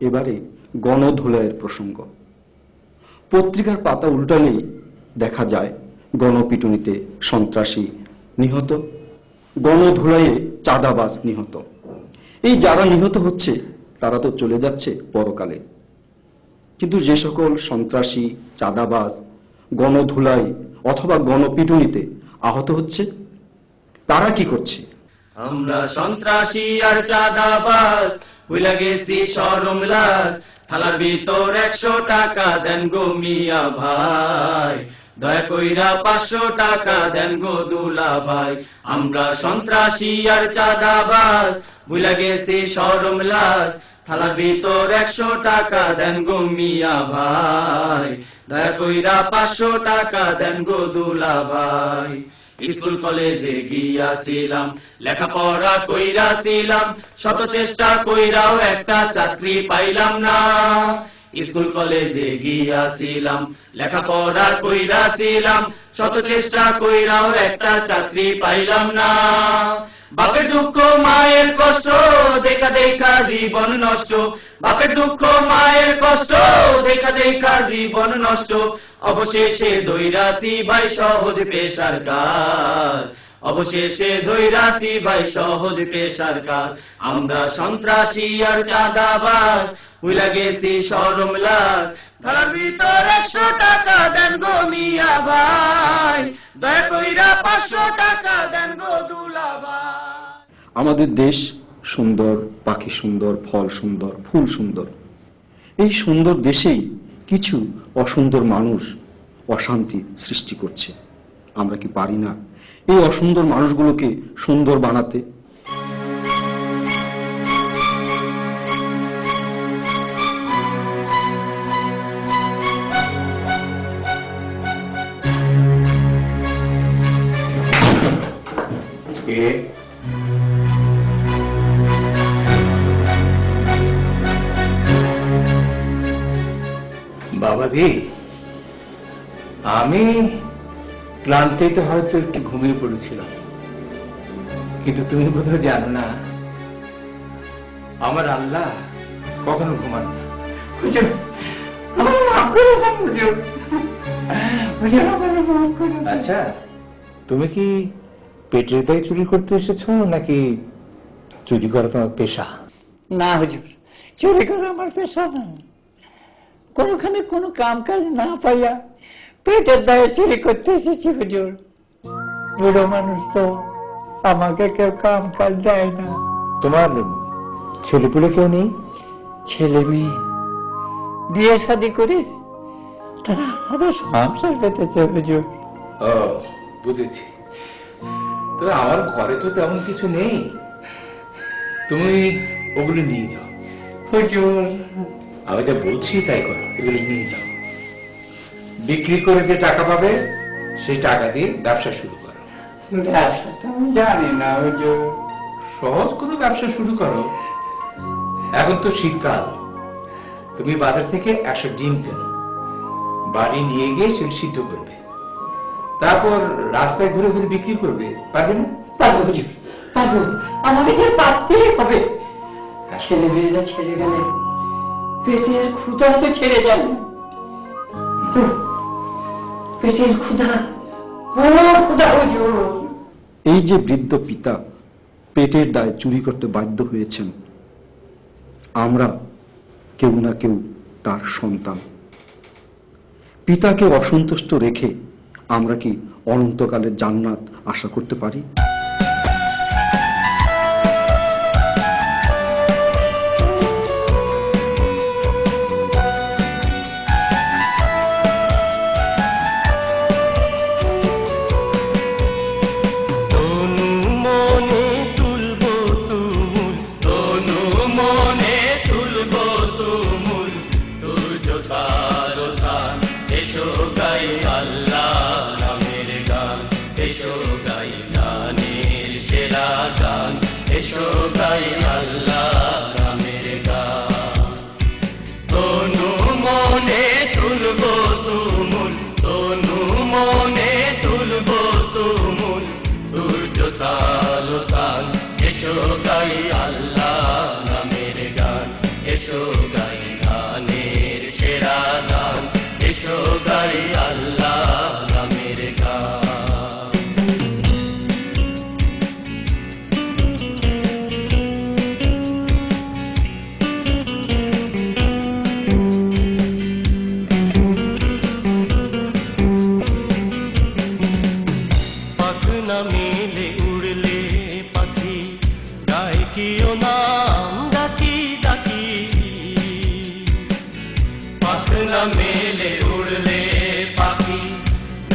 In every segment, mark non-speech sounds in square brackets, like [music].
এবারে গণধোলাইয়ের প্রসঙ্গ। পত্রিকার পাতা উল্টালেই দেখা যায়, গণপিটুনিতে সন্ত্রাসী নিহত, গণধোলাইয়ে চাঁদাবাজ নিহত। এই যারা নিহত হচ্ছে, তারা তো চলে যাচ্ছে পরকালে। কিন্তু যে সকল সন্ত্রাসী, চাঁদাবাজ, গণধুলাই অথবা গণপিটুনিতে আহত হচ্ছে, তারা কি করছে? আমরা সন্ত্রাসী আর চাঁদাবাজ। ভুলে গেছি সরম লাজ থালার ভিতর একশো টাকা দেন গো মিয়া ভাই। দয়া কইরা পাঁচশো টাকা দেন গো দুলা ভাই। আমরা সন্ত্রাসী আর চাঁদাবাজ। ভুলে গেছি সরম লাজ থালার ভিতর একশো টাকা দেন গো মিয়া ভাই। দয়া কইরা পাঁচশো টাকা দেন গো দুলা ভাই। স্কুল কলেজে গিয়াছিলাম, লেখাপড়া কইরাছিলাম, শত চেষ্টা কইরাও একটা চাকরি পাইলাম না। স্কুল কলেজে গিয়াছিলাম, লেখাপড়া কইরাছিলাম, শত চেষ্টা কইরাও একটা চাকরি পাইলাম না। বাপের দুঃখ, মায়ের কষ্ট, দেখা দেখা জীবন নষ্ট। বাপের দুঃখ, মায়ের কষ্ট, দেখা দেখা জীবন নষ্ট। অবশেষে দৈরাসি ভাই সহজ পেশার কাজ। অবশেষে দৈরাসি ভাই সহজ পেশার কাজ। আমরা সন্ত্রাসী আর চাঁদাবাজ। সরম ভিতর একশো টাকা দেন গো মিয়া ভাই। দয়া কইরা পাঁচশো টাকা দেন গো আমাদের দেশ সুন্দর, পাখি সুন্দর, ফল সুন্দর, ফুল সুন্দর। এই সুন্দর দেশেই কিছু অসুন্দর মানুষ অশান্তি সৃষ্টি করছে। আমরা কি পারি না? এই অসুন্দর মানুষগুলোকে সুন্দর বানাতে বাবাজি আমি ক্লান্তিতে হয়তো একটু ঘুমিয়ে পড়েছিলাম কিন্তু তুমি বোধহয় জানো না আমার আল্লাহ কখনো ঘুমান না। আচ্ছা তুমি কি পেটের দায় চুরি করতে এসেছ নাকি চুরি করা তোমার পেশা? না হুজুর চুরি করা আমার পেশা না। কোনোখানে কোনো কাম কাজ না পাইয়া পেটের দায়ে চুরি করতে এসেছি হুজুর। বুড়ো মানুষ তো আমাকে কেউ কাম কাজ দেয় না। তোমার ছেলেপুলে কেউ নেই? ছেলে মেয়ে বিয়ে শাদি করে তারা আরও সংসার পেতেছে হুজুর। ও বুঝেছি। তবে আমার ঘরে তো তেমন কিছু নেই। তুমি ওগুলো নিয়ে যাও। আমি যা বলছি তাই করো এগুলো নিয়ে যাও। বিক্রি করে যে টাকা পাবে সেই টাকা দিয়ে ব্যবসা শুরু করো। ব্যবসা তো আমি জানি না হুজুর। সহজ কোনো ব্যবসা শুরু করো। এখন তো শীতকাল। তুমি বাজার থেকে একশো ডিম কেনো। বাড়ি নিয়ে গিয়ে সেগুলো সিদ্ধ করবে। তারপর রাস্তায় ঘুরে ঘুরে বিক্রি করবে পারবে না? পারব হুজুর পারব। আমাকে যে পারতেই হবে ছেলে মেয়েরা ছেড়ে গেলে পেটের ক্ষুধা তো ছেড়ে যাবে। না। উহ, পেটের ক্ষুধা ক্ষুধা হুজুর এই যে বৃদ্ধ পিতা পেটের দায় চুরি করতে বাধ্য হয়েছেন আমরা কেউ না কেউ তার সন্তান। পিতাকে অসন্তুষ্ট রেখে আমরা কি অনন্তকালের জান্নাত আশা করতে পারি?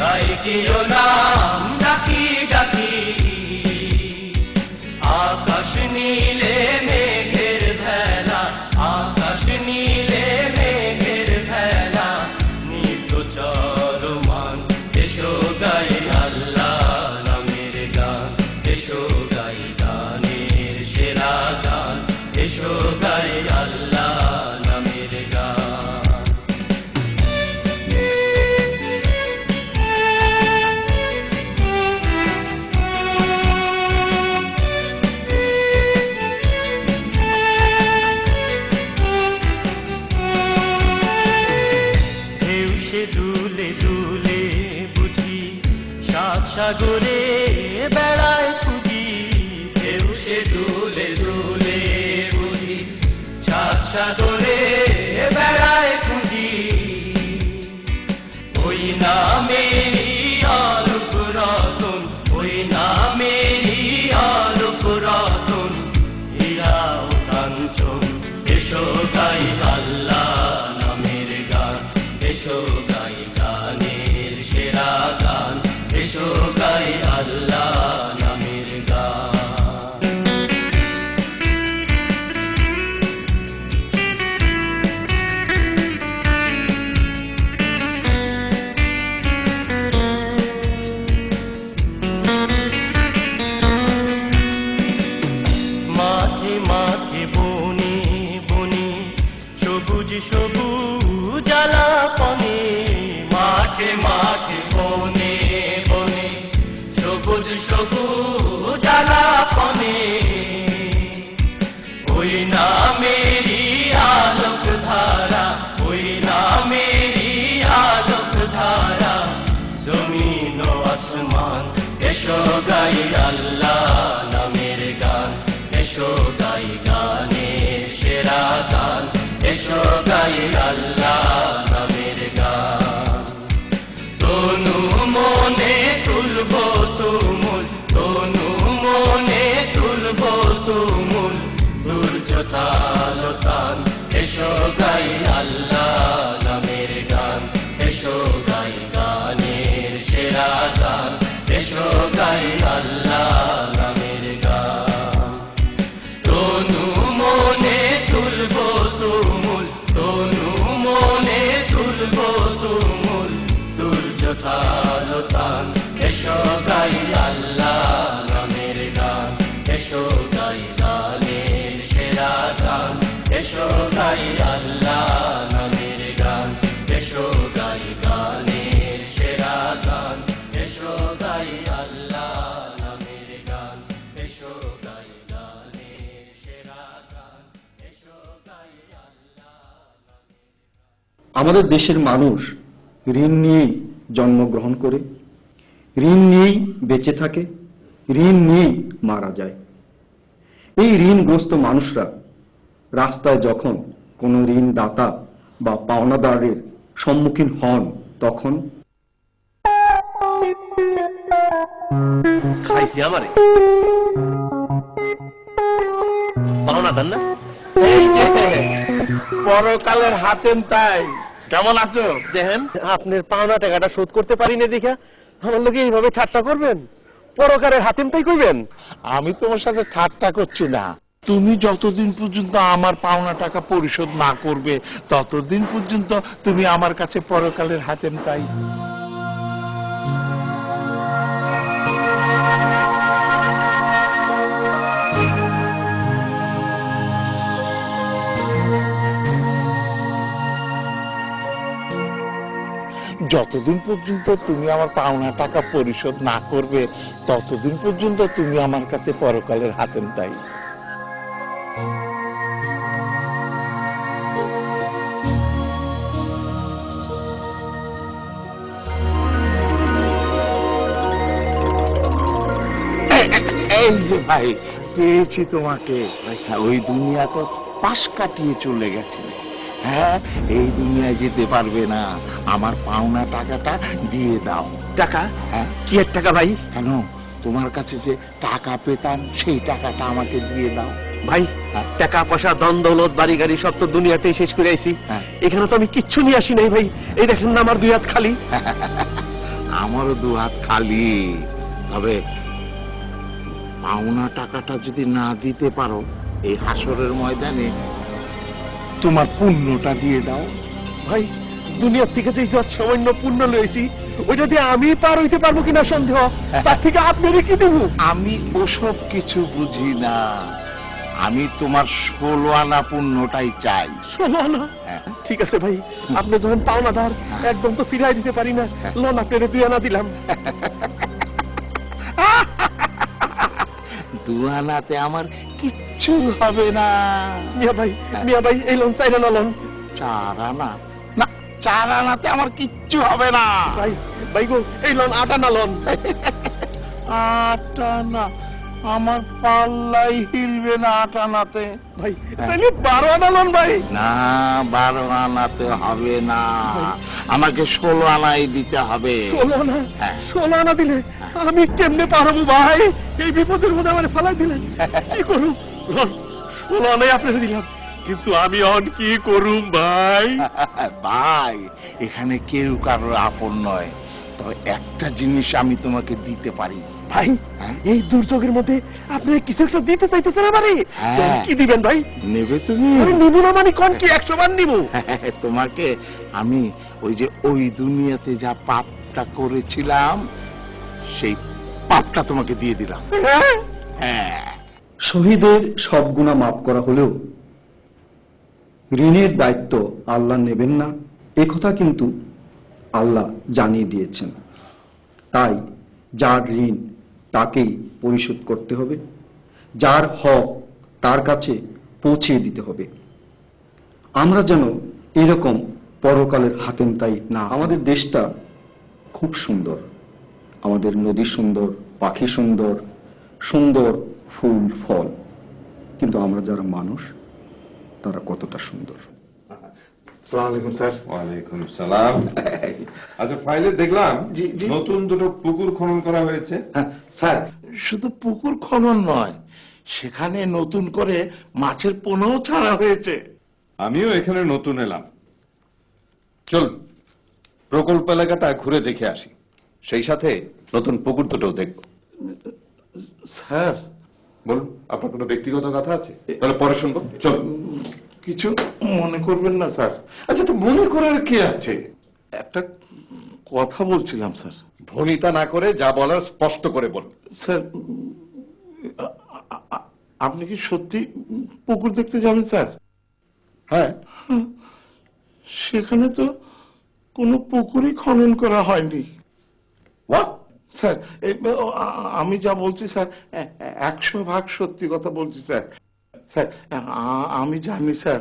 জয় কিরো না। দুলে দুলে বুঝি সাত সাগরে বেড়ায় খুঁজি ঢেউ সে দুলে দুলে বুঝি সাত Godaiga আমাদের দেশের মানুষ ঋণ নিয়েই জন্মগ্রহণ করে ঋণ নিয়েই বেঁচে থাকে ঋণ নিয়েই মারা যায়। এই ঋণগ্রস্ত মানুষরা রাস্তায় যখন কোনো ঋণদাতা বা পাওনাদারের সম্মুখীন হন তখন খাইছি আমারে। পাওনা দেন না পরকালের হাতেম তাই। কেমন আছো? দেখেন আপনার পাওনা টাকাটা শোধ করতে পারি না দেখা আমার লোকে এইভাবে ঠাট্টা করবেন? পরকারের হাতিম তাই কইবেন? আমি তোমার সাথে ঠাট্টা করছি না। তুমি যতদিন পর্যন্ত আমার পাওনা টাকা পরিশোধ না করবে ততদিন পর্যন্ত তুমি আমার কাছে পরকালের হাতেম তাই। যতদিন পর্যন্ত তুমি আমার পাওনা টাকা পরিশোধ না করবে, ততদিন পর্যন্ত তুমি আমার কাছে পরকালের হাতেম তাই এই যে ভাই, পেয়েছি তোমাকে। ওই দুনিয়া তো পাশ কাটিয়ে চলে গেছে। হ্যাঁ এই দুনিয়ায় যেতে পারবে না। আমার পাওনা টাকাটা দিয়ে দাও। টাকা? হ্যাঁ। কি এর টাকা ভাই? কেন? তোমার কাছে যে টাকা পেতাম সেই টাকাটা আমাকে দিয়ে দাও। ভাই হ্যাঁ। টাকা পয়সা দন দৌলত বাড়ি গাড়ি সব তো দুনিয়াতেই শেষ করে আইছি। হ্যাঁ। এখানে তো আমি কিচ্ছু নিয়ে আসি নাই ভাই। এই দেখেন না আমার দুই হাত খালি। [laughs] আমারও দু হাত খালি। তবে পাওনা টাকাটা যদি না দিতে পারো এই হাসরের ময়দানে তোমার পুণ্যটা দিয়ে দাও। ভাই দুনিয়ার থেকে যে যত সামান্য পুণ্য লয়েছি ওইটা দিয়ে আমি পার হইতে পারব কিনা সন্দেহ? তার থেকে আপনারই কি দেবো? আমি ওসব কিছু বুঝি না। আমি তোমার ষোলো আনা পুণ্যটাই চাই। ষোলো আনা হ্যাঁ। ঠিক আছে ভাই আপনি যখন পাওনা পাওনাদার একদম তো ফিরাই দিতে পারি না। লোন আপনার দুই আনা দিলাম। [laughs] দু আনাতে আমার কিচ্ছু হবে না। মিয়া ভাই মিয়া ভাই এই লোন চাই না লোন চার আনা না চার আনাতে আমার কিচ্ছু হবে না। ভাই ভাই গো এই লোন আট আনা লোন আট আনা আমার পাল্লাই হিলবে না আট আনাতে ভাই তাহলে বারো আনা লোন ভাই। না বারো আনাতে হবে না। আমাকে ষোলো আনাই দিতে হবে। ষোলো আনা হ্যাঁ। ষোলো আনা দিলে আমি কেমনে পারব ভাই? এই বিপদের মধ্যে আমার ফেলাই দিলেন। কি করুম? লোন ষোলো আনাই আপনাকে দিলাম। কিন্তু আমি অন কি করুম ভাই? [laughs] ভাই এখানে কেউ কারোর আপন নয়। তবে একটা জিনিস আমি তোমাকে দিতে পারি। ভাই হ্যাঁ? এই দুর্যোগের মধ্যে আপনি কিছু একটা দিতে চাইতেছেন আমারে? হ্যাঁ। কি দিবেন ভাই? নেবে তুমি। আমি নিবো না মানে কোন কি একশো বার নিবো? [laughs] তোমাকে আমি ওই যে ওই দুনিয়াতে যা পাপটা করেছিলাম সেই পাপটা তোমাকে দিয়ে দিলাম। হ্যাঁ? শহীদের সব গুণা মাফ করা হলেও ঋণের দায়িত্ব আল্লাহ নেবেন না একথা কিন্তু আল্লাহ জানিয়ে দিয়েছেন। তাই যার ঋণ তাকেই পরিশোধ করতে হবে, যার হক তার কাছে পৌঁছে দিতে হবে। আমরা যেন এরকম পরকালের হাতেম তাই না, আমাদের দেশটা খুব সুন্দর, আমাদের নদী সুন্দর, পাখি সুন্দর সুন্দর ফুল ফল। কিন্তু আমরা যারা মানুষ তারা কতটা সুন্দর? আলাইকুম স্যার। ওয়ালাইকুম সালাম। আচ্ছা ফাইলে দেখলাম। নতুন দুটো পুকুর খনন করা হয়েছে। হ্যাঁ, স্যার। শুধু পুকুর খনন নয় সেখানে নতুন করে মাছের পোনাও ছাড়া হয়েছে। আমিও এখানে নতুন এলাম। চল প্রকল্প এলাকাটা ঘুরে দেখে আসি। সেই সাথে নতুন পুকুর দুটোও দেখব। স্যার। বলুন আপনার কোনো ব্যক্তিগত কথা আছে? তাহলে পরে শুনব। চল কিছু মনে করবেন না স্যার। আচ্ছা তো মনে করার কি আছে? একটা কথা বলছিলাম স্যার। ভনিতা না করে যা বলার স্পষ্ট করে বলুন। স্যার আপনি কি সত্যি পুকুর দেখতে যাবেন স্যার? হ্যাঁ। সেখানে তো কোনো পুকুরই খনন করা হয়নি। হোয়াট স্যার আমি যা বলছি স্যার একশো ভাগ সত্যি কথা বলছি স্যার। স্যার আমি জানি স্যার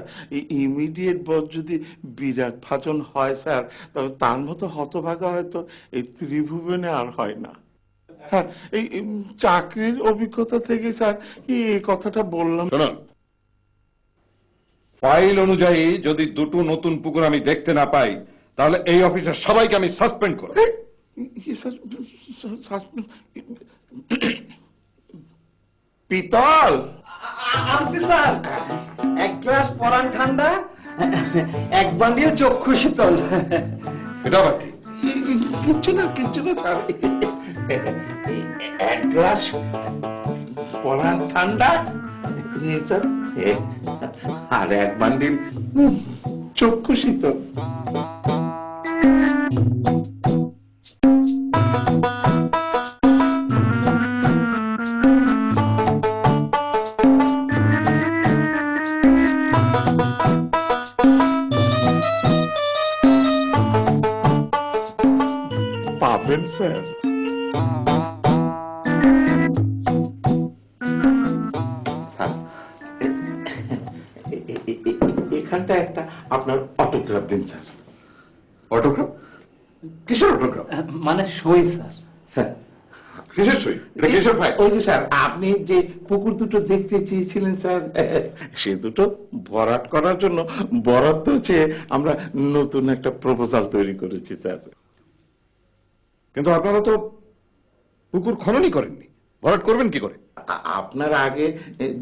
ইমিডিয়েট বস যদি বিরাট ভাজন হয় স্যার তবে তার মতো হতভাগা হয়তো এই ত্রিভুবনে আর হয় না। হ্যাঁ এই চাকরির অভিজ্ঞতা থেকে স্যার এই এই কথাটা বললাম? ফাইল অনুযায়ী যদি দুটো নতুন পুকুর আমি দেখতে না পাই তাহলে এই অফিসের সবাইকে আমি সাসপেন্ড করব। পিতল স্যার এক গ্লাস পরান ঠান্ডা এক বান্ডিল চক্ষু শীতল এটা আবার কি কিচ্ছু না কিচ্ছু না স্যার এক গ্লাস পরান ঠান্ডা আর এক বান্ডিল চক্ষু শীতল স্যার এ- এ- এখানটা একটা আপনার অটোগ্রাফ দিন স্যার। অটোগ্রাফ কিসের অটোগ্রাফ মানে সই স্যার। স্যার কিসের সই? এটা কিসের ফাইল ওই যে স্যার আপনি যে পুকুর দুটো দেখতে চেয়েছিলেন স্যার সে দুটো ভরাট করার জন্য বরাদ্দ চেয়ে আমরা নতুন একটা প্রপোজাল তৈরি করেছি স্যার। কিন্তু আপনারা তো পুকুর খননই করেননি। ভরাট করবেন কি করে? আপনার আগে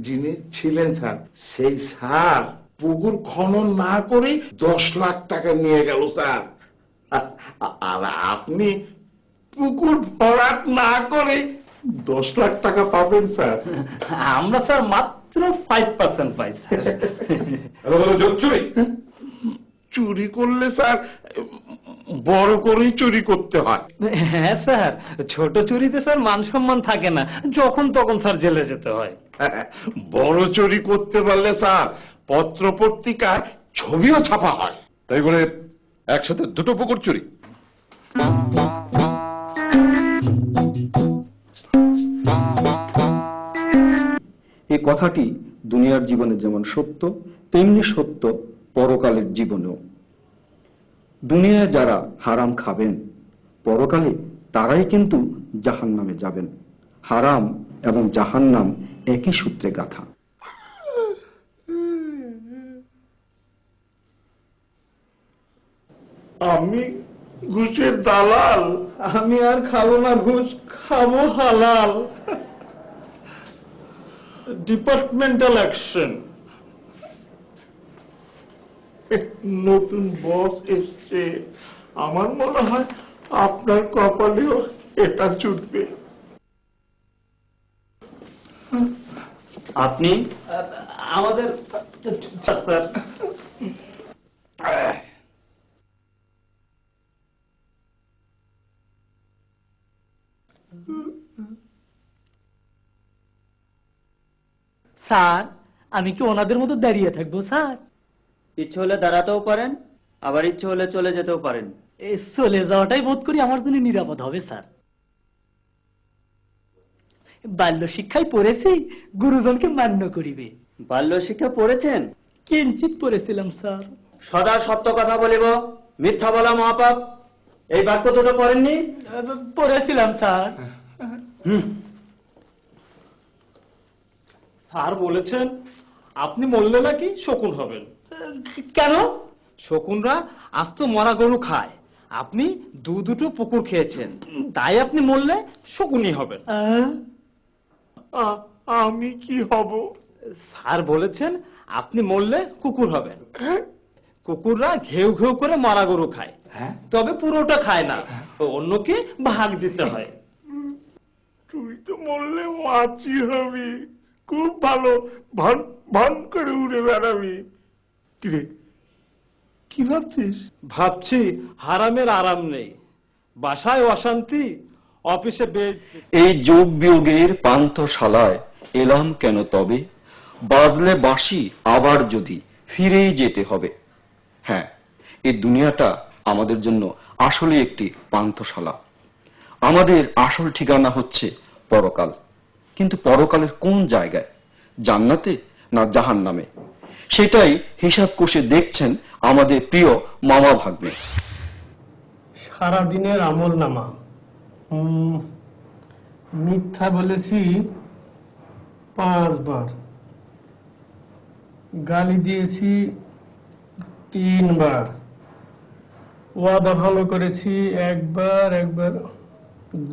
যিনি ছিলেন স্যার সেই স্যার পুকুর খনন না করে দশ লাখ টাকা নিয়ে গেল স্যার। আর আপনি পুকুর ভরাট না করে দশ লাখ টাকা পাবেন স্যার। আমরা স্যার মাত্র ফাইভ পার্সেন্ট পাই স্যার। চুরি করলে স্যার বড় করেই চুরি করতে হয়। হ্যাঁ স্যার ছোট চুরিতে স্যার মান সম্মান থাকে না যখন তখন স্যার জেলে যেতে হয়। বড় চুরি করতে পারলে স্যার পত্র পত্রিকায় ছবিও ছাপা হয়। তাই বলে একসাথে দুটো পুকুর চুরি। এই কথাটি দুনিয়ার জীবনে যেমন সত্য তেমনি সত্য পরকালের জীবনেও। দুনিয়ায় যারা হারাম খাবেন পরকালে তারাই কিন্তু জাহান নামে যাবেন। হারাম এবং জাহান্নাম একই সূত্রে গাথা। আমি ঘুষের দালাল। আমি আর খাব না ঘুষ খাব হালাল। ডিপার্টমেন্টাল অ্যাকশন নতুন বস এসছে। আমার মনে হয় আপনার কপালেও এটা চুটবে আপনি? আমাদের স্যার। স্যার আমি কি ওনাদের মতো দাঁড়িয়ে থাকব স্যার? ইচ্ছে হলে দাঁড়াতেও পারেন আবার ইচ্ছে হলে চলে যেতেও পারেন। এ চলে যাওয়াটাই বোধ করি আমার জন্য নিরাপদ হবে স্যার। বাল্য শিক্ষায় পড়েছি গুরুজনকে মান্য করিবে। বাল্য শিক্ষা পড়েছেন? কিঞ্চিত পড়েছিলাম স্যার। সদা সত্য কথা বলিব মিথ্যা বলা মহাপাপ। এই বাক্য দুটো পড়েননি? পড়েছিলাম স্যার। স্যার বলেছেন আপনি মরলে নাকি শকুন হবেন। কেন? শকুনরা আস্ত মরা গরু খায়। আপনি দু দুটো পুকুর খেয়েছেন। তাই আপনি মরলে শকুনই হবেন। আমি কি হব? স্যার বলেছেন আপনি মরলে কুকুর হবেন। কুকুররা ঘেউ ঘেউ করে মরা গরু খায়। তবে পুরোটা খায় না। অন্যকে ভাগ দিতে হয়। তুই তো মরলে মাছি হবি। খুব ভালো। ভান ভান করে উড়ে বেড়াবি। কিরে কি ভাবছিস? ভাবছি হারামের আরাম নেই। বাসায় অশান্তি অফিসে বেজ এই যোগ বিয়োগের পান্থশালায় এলাম কেন তবে? বাজলে বাসি আবার যদি ফিরেই যেতে হবে। হ্যাঁ এই দুনিয়াটা আমাদের জন্য আসলে একটি পান্থশালা। আমাদের আসল ঠিকানা হচ্ছে পরকাল। কিন্তু পরকালের কোন জায়গায়? জান্নাতে না জাহান নামে সেটাই হিসাব কষে দেখছেন আমাদের প্রিয় মামা ভাগ্নে। সারাদিনের আমল নামা। মিথ্যা বলেছি পাঁচবার। গালি দিয়েছি তিনবার। ওয়াদা ভালো করেছি একবার একবার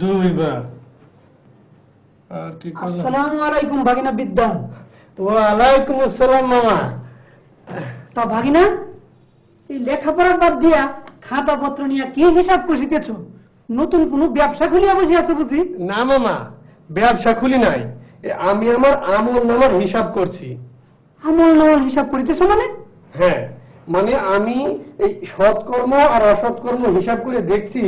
দুইবার। আর কি আসসালামু আলাইকুম ভাগিনা বিদ্যা ওয়ালাইকুম আসসালাম মামা। তা ভাগিনা এই লেখাপড়া বাদ দিয়া নিয়ে কি হিসাব কষিতেছ নতুন কোন ব্যবসা খুলিয়া বসে আছো বুঝি? না মামা ব্যবসা খুলি নাই। আমি আমার আমল নামার হিসাব করছি। আমল নামার হিসাব করিতেছ মানে? হ্যাঁ মানে আমি এই সৎকর্ম আর অসৎকর্ম হিসাব করে দেখছি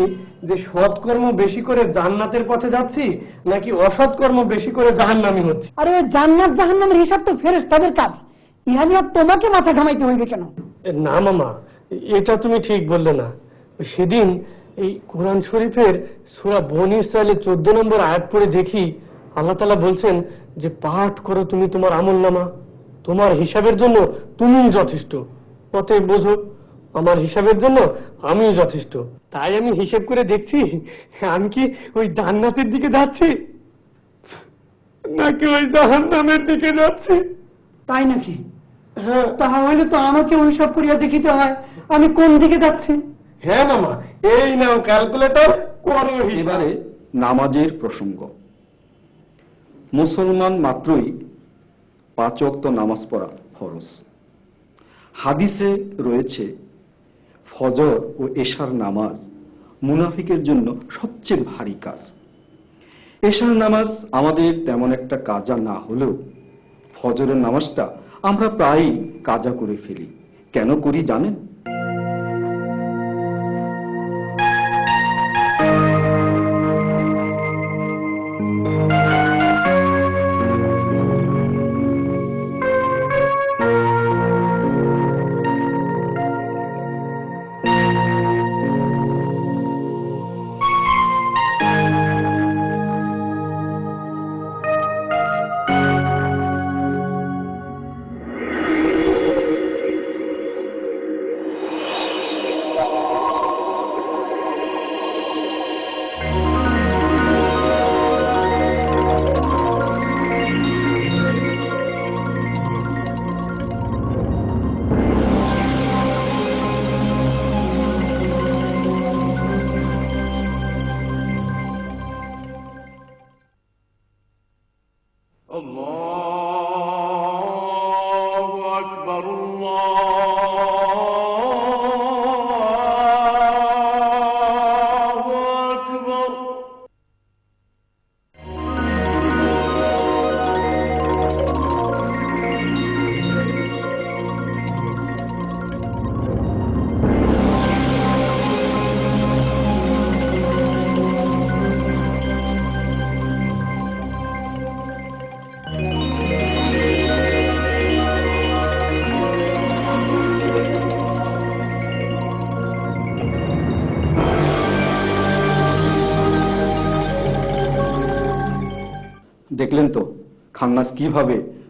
যে সৎকর্ম বেশি করে জান্নাতের পথে যাচ্ছি নাকি অসৎকর্ম বেশি করে জাহান্নামি হচ্ছে। আরে ওই জান্নাত জাহান্নামের হিসাব তো ফেরেস তাদের কাজ। ইহা নিয়ে তোমাকে মাথা ঘামাইতে হইবে কেন? না মামা এটা তুমি ঠিক বললে না। সেদিন এই কোরআন শরীফের সুরা বনি ইসরায়েলের চোদ্দ নম্বর আয়াত পড়ে দেখি আল্লাহ তালা বলছেন যে পাঠ করো তুমি তোমার আমল নামা। তোমার হিসাবের জন্য তুমিই যথেষ্ট। অতএব বোঝো আমার হিসাবের জন্য আমিই যথেষ্ট। তাই আমি হিসেব করে দেখছি আমি কি ওই জান্নাতের দিকে যাচ্ছি? নাকি ওই জাহান্নামের দিকে যাচ্ছি? তাই নাকি? তাহা হইলে তো আমাকে হিসাব করিয়া দেখিতে হয়। আমি কোন দিকে যাচ্ছি? হ্যাঁ মামা এই নাও ক্যালকুলেটর করো এবারে নামাজের প্রসঙ্গ। মুসলমান মাত্রই পাঁচ ওয়াক্ত নামাজ পড়া ফরজ। হাদিসে রয়েছে ফজর ও এশার নামাজ মুনাফিকের জন্য সবচেয়ে ভারী কাজ। এশার নামাজ আমাদের তেমন একটা কাজা না হলেও ফজরের নামাজটা আমরা প্রায়ই কাজা করে ফেলি। কেন করি জানেন? তো কীভাবে